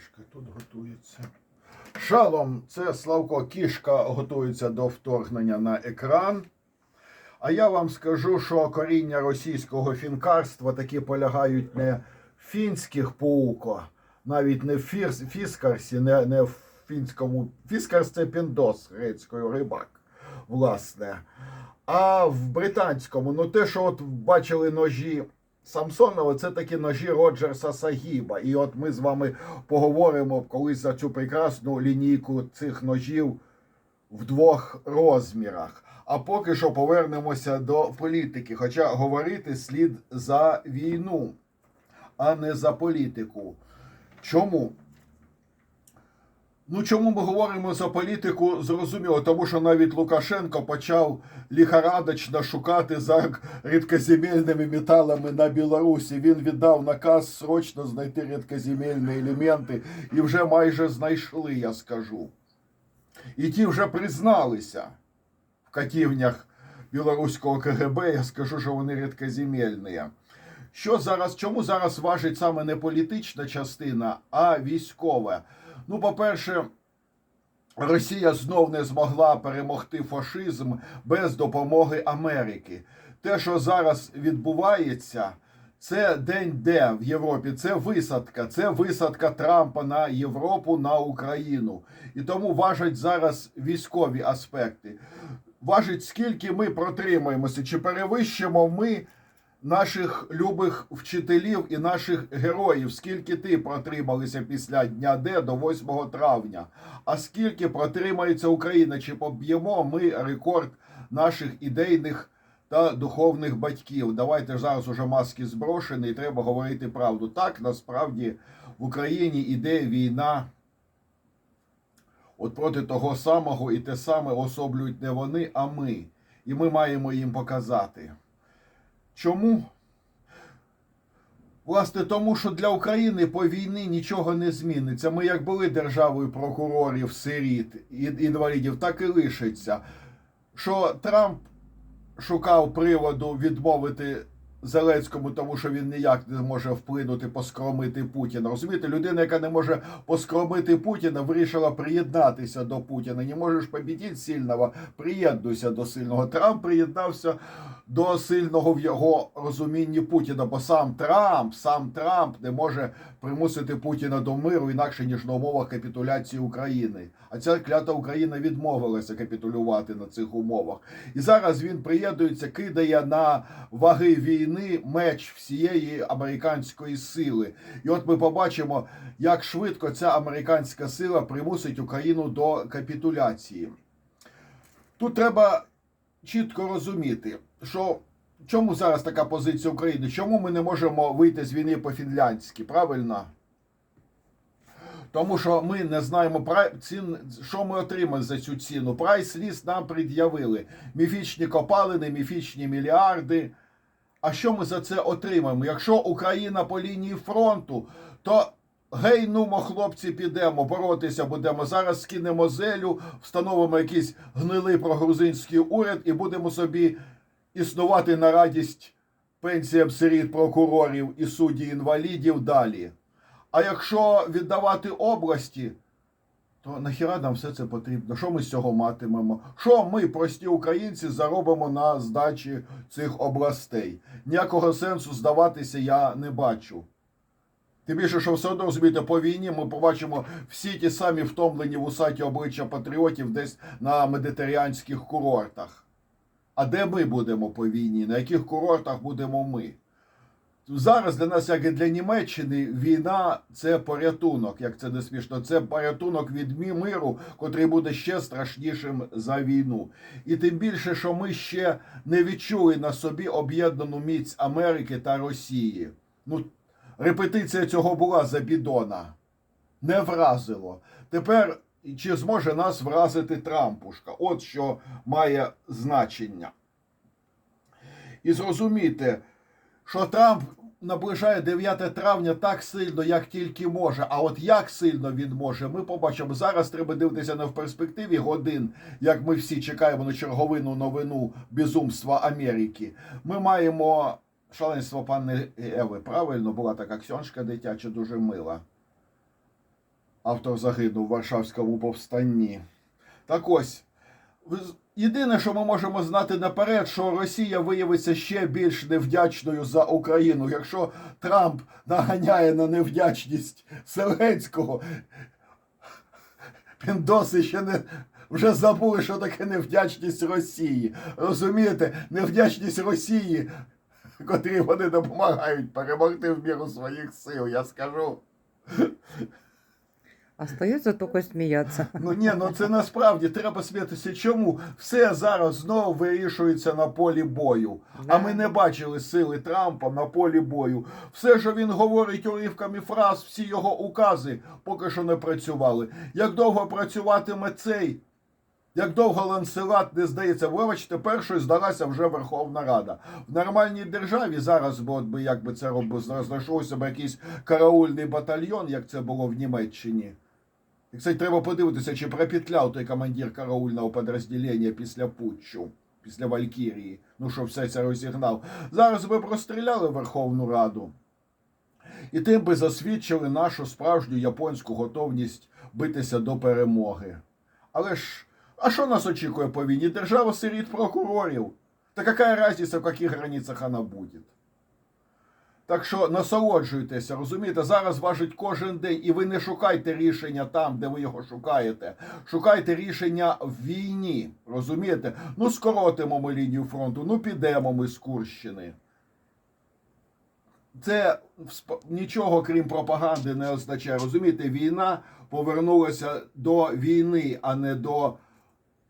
кішка тут готується. Шалом, це Славко Кішка готується до вторгнення на екран. А я вам скажу, що коріння російського фінкарства таки полягають не в фінських пауко, навіть не в фіскарсі, не, не в фінському. Фіскарс це піндос грецькою рибак, власне. А в британському, ну те, що от бачили ножі Самсонова, це такі ножі Роджерса Сагіба. І от ми з вами поговоримо колись за цю прекрасну лінійку цих ножів в двох розмірах. А поки що повернемося до політики. Хоча говорити слід за війну, а не за політику. Чому? Ну, чому ми говоримо за політику? Зрозуміло, тому що навіть Лукашенко почав ліхарадочно шукати за рідкоземельними металами на Білорусі. Він віддав наказ срочно знайти рідкоземельні елементи і вже майже знайшли, я скажу. І ті вже призналися в катівнях білоруського КГБ. Я скажу, що вони рідкоземельні. Що зараз, чому зараз важить саме не політична частина, а військова? Ну, по-перше, Росія знов не змогла перемогти фашизм без допомоги Америки. Те, що зараз відбувається, це день де в Європі. Це висадка, це висадка Трампа на Європу, на Україну. І тому важать зараз військові аспекти. Важить, скільки ми протримаємося, чи перевищимо ми наших любих вчителів і наших героїв, скільки ти протрималися після дня Д до 8 травня, а скільки протримається Україна, чи поб'ємо ми рекорд наших ідейних та духовних батьків. Давайте зараз уже маски зброшені, і треба говорити правду. Так насправді в Україні іде війна. От проти того самого і те саме особлюють не вони, а ми. І ми маємо їм показати. Чому? Власне, тому що для України по війні нічого не зміниться. Ми як були державою прокурорів, сиріт, інвалідів, так і лишиться. Що Трамп шукав приводу відмовити Зеленському, тому що він ніяк не може вплинути, поскромити Путіна. Розумієте, людина, яка не може поскромити Путіна, вирішила приєднатися до Путіна. Не можеш побідіти сильного, приєднуйся до сильного. Трамп приєднався до сильного в його розумінні Путіна, бо сам Трамп, сам Трамп не може примусити Путіна до миру інакше ніж на умовах капітуляції України. А ця клята Україна відмовилася капітулювати на цих умовах. І зараз він приєднується, кидає на ваги війни меч всієї американської сили. І от ми побачимо, як швидко ця американська сила примусить Україну до капітуляції. Тут треба чітко розуміти, що чому зараз така позиція України? Чому ми не можемо вийти з війни по-фінляндськи? Правильно? Тому що ми не знаємо що ми отримали за цю ціну. Прайс-ліст нам пред'явили. Міфічні копалини, міфічні мільярди. А що ми за це отримаємо? Якщо Україна по лінії фронту, то гей, нумо, хлопці, підемо, боротися будемо. Зараз скинемо зелю, встановимо якийсь гнилий прогрузинський уряд і будемо собі існувати на радість пенсіям сиріт прокурорів і судді інвалідів далі. А якщо віддавати області, то нахіра нам все це потрібно? Що ми з цього матимемо? Що ми, прості українці, заробимо на здачі цих областей? Ніякого сенсу здаватися я не бачу. Тим більше, що все одно розумієте, по війні ми побачимо всі ті самі втомлені вусаті обличчя патріотів десь на медитеріанських курортах. А де ми будемо по війні? На яких курортах будемо ми? Зараз для нас, як і для Німеччини, війна це порятунок, як це не смішно. Це порятунок від миру, котрий буде ще страшнішим за війну. І тим більше, що ми ще не відчули на собі об'єднану міць Америки та Росії. Ну, репетиція цього була за бідона. Не вразило. Тепер чи зможе нас вразити Трампушка? От що має значення. І зрозумійте, що Трамп наближає 9 травня так сильно, як тільки може. А от як сильно він може, ми побачимо. Зараз треба дивитися не в перспективі годин, як ми всі чекаємо на черговину новину безумства Америки. Ми маємо шаленство пани Еви. Правильно була така ксьоншка дитяча, дуже мила. автор загинув в Варшавському повстанні. Так ось, єдине, що ми можемо знати наперед, що Росія виявиться ще більш невдячною за Україну. Якщо Трамп наганяє на невдячність Зеленського, піндоси ще не. Вже забули, що таке невдячність Росії. Розумієте, невдячність Росії, котрій вони допомагають перемогти в міру своїх сил, я скажу. Остается только смеяться. Ну ні, ну це насправді треба сміятися. Чому? Все зараз знову вирішується на полі бою. А ми не бачили сили Трампа на полі бою. Все, що він говорить уривками фраз, всі його укази поки що не працювали. Як довго працюватиме цей? Як довго ланцелат не здається, вибачте, першою здалася вже Верховна Рада. В нормальній державі зараз би, от би як би це робив, знайшовся б якийсь караульний батальйон, як це було в Німеччині. І, кстати, треба подивитися, чи пропетляв той командир караульного підрозділення після путчу, після Валькірії. Ну, що все це розігнав. Зараз би простріляли Верховну Раду. І тим би засвідчили нашу справжню японську готовність битися до перемоги. Але ж, а що нас очікує по війні? Держава сиріт прокурорів. Та яка разниця, в яких границях вона буде? Так що насолоджуйтеся, розумієте, зараз важить кожен день, і ви не шукайте рішення там, де ви його шукаєте. Шукайте рішення в війні. Розумієте? Ну, скоротимо ми лінію фронту, ну підемо ми з Курщини. Це нічого крім пропаганди не означає. Розумієте, війна повернулася до війни, а не до.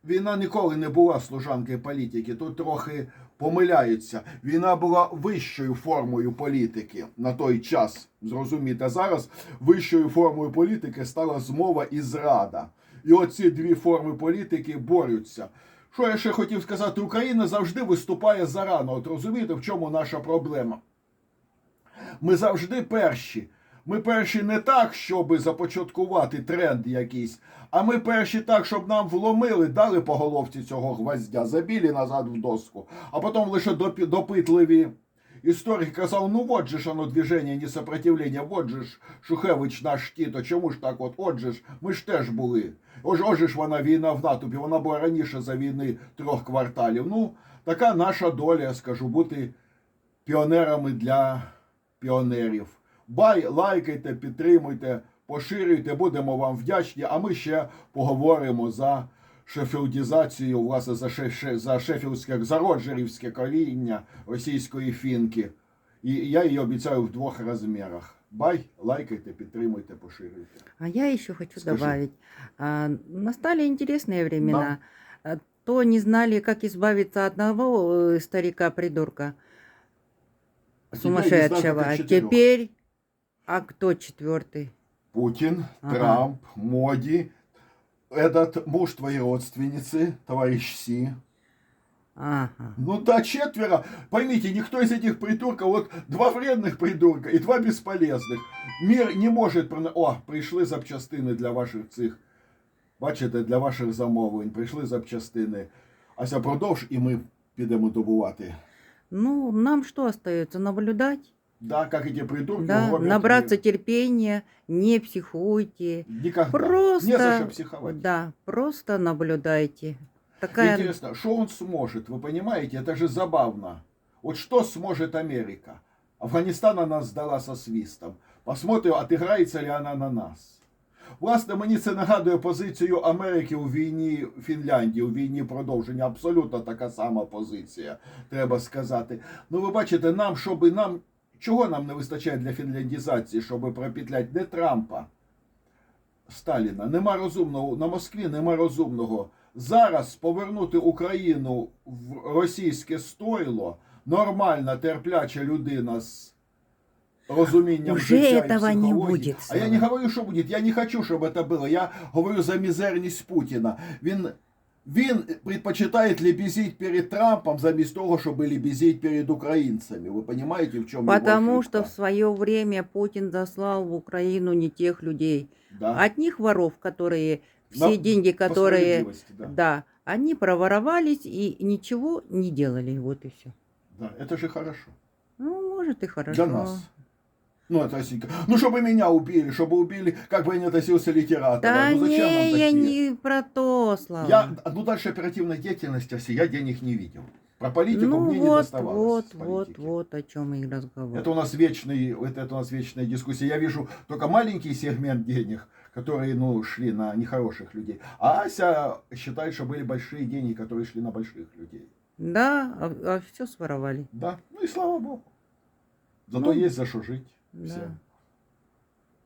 Війна ніколи не була служанкою політики. Тут трохи помиляються. Війна була вищою формою політики на той час. Зрозумієте, зараз вищою формою політики стала змова і зрада. І оці дві форми політики борються. Що я ще хотів сказати? Україна завжди виступає зарано. От розумієте, в чому наша проблема? Ми завжди перші. Ми перші не так, щоб започаткувати тренд якийсь, а ми перші так, щоб нам вломили, дали по головці цього гвоздя, забілі назад в доску, а потім лише допитливі історики казали, ну от же ж оно движення, не сопротивлення, от же ж Шухевич наш Тіто, чому ж так от, от же ж, ми ж теж були. Ось, ось ж вона війна в натовпі, вона була раніше за війни трьох кварталів. Ну, така наша доля, скажу, бути піонерами для піонерів. Бай, лайкайте, підтримуйте, поширюйте, будемо вам вдячні. А ми ще поговоримо за шефілдізацію, власне, за, ше, ше- за шефілдське, за роджерівське коріння російської фінки. І я її обіцяю в двох розмірах. Бай, лайкайте, підтримуйте, поширюйте. А я еще хочу Скажи. добавить. А, настали интересные времена. А, То не знали, как избавиться от одного э, старика-придурка А теперь не знаю, сумасшедшего. как А от четырех. теперь, а кто четвертый? Путин, Ага. Трамп, Моди, этот муж твоей родственницы, товарищ Си. Ага. Ну да, четверо. Поймите, никто из этих придурков, вот два вредных придурка и два бесполезных. Мир не может... О, прийшли запчастини для ваших цих. Бачите, для ваших замовлень. Прийшли запчастини. Ася продовж і ми підемо добувати. Ну, нам что остается? Наблюдать? Да, как эти придурки Да, гробят набраться мир. терпения, не психуйте. Никогда. Просто, Не за что психовать. да, просто наблюдайте. Такая Интересно, что он сможет? Вы понимаете, это же забавно. Вот что сможет Америка? Афганистан она сдала со свистом. Посмотрим, отыграється ли она на нас. Власне, мені це нагадує позицію Америки у війні Фінляндії, у війні продовження. Абсолютно така сама позиція, треба сказати. Ну, ви бачите, нам, щоб нам. Чого нам не вистачає для фінляндізації, щоб пропетляти не Трампа, Сталіна. Нема розумного на Москві, нема розумного. Зараз повернути Україну в російське стойло нормальна, терпляча людина з розумінням Уже життя і не будет, А я не говорю, що буде. Я не хочу, щоб це було. Я говорю за мізерність Путіна. Він. Він предпочитає лебезить перед Трампом замість того, щоб лебезить перед українцями. Ви розумієте, в чому його Потому что ошибка? в свое время Путин заслал в Украину не тех людей. Да. От них воров, которые все На- деньги, По которые, справедливости, да. да, они проворовались и ничего не делали. Вот и все. Да, это же хорошо. Ну, может и хорошо. Для нас. Ну, это осенька. Ну, чтобы меня убили, чтобы убили, как бы я не относился литератора. Да ну, зачем не, я не про то, Слава. Я, ну, дальше оперативной деятельности я денег не видел. Про политику ну мне не вот, доставалось. вот, вот, вот о чем и разговор. Это у нас вечный, это, это у нас вечная дискуссия. Я вижу только маленький сегмент денег, которые, ну, шли на нехороших людей. А Ася считает, что были большие деньги, которые шли на больших людей. Да, а, все своровали. Да, ну и слава богу. Зато Ну, есть за что жить. Да. всем.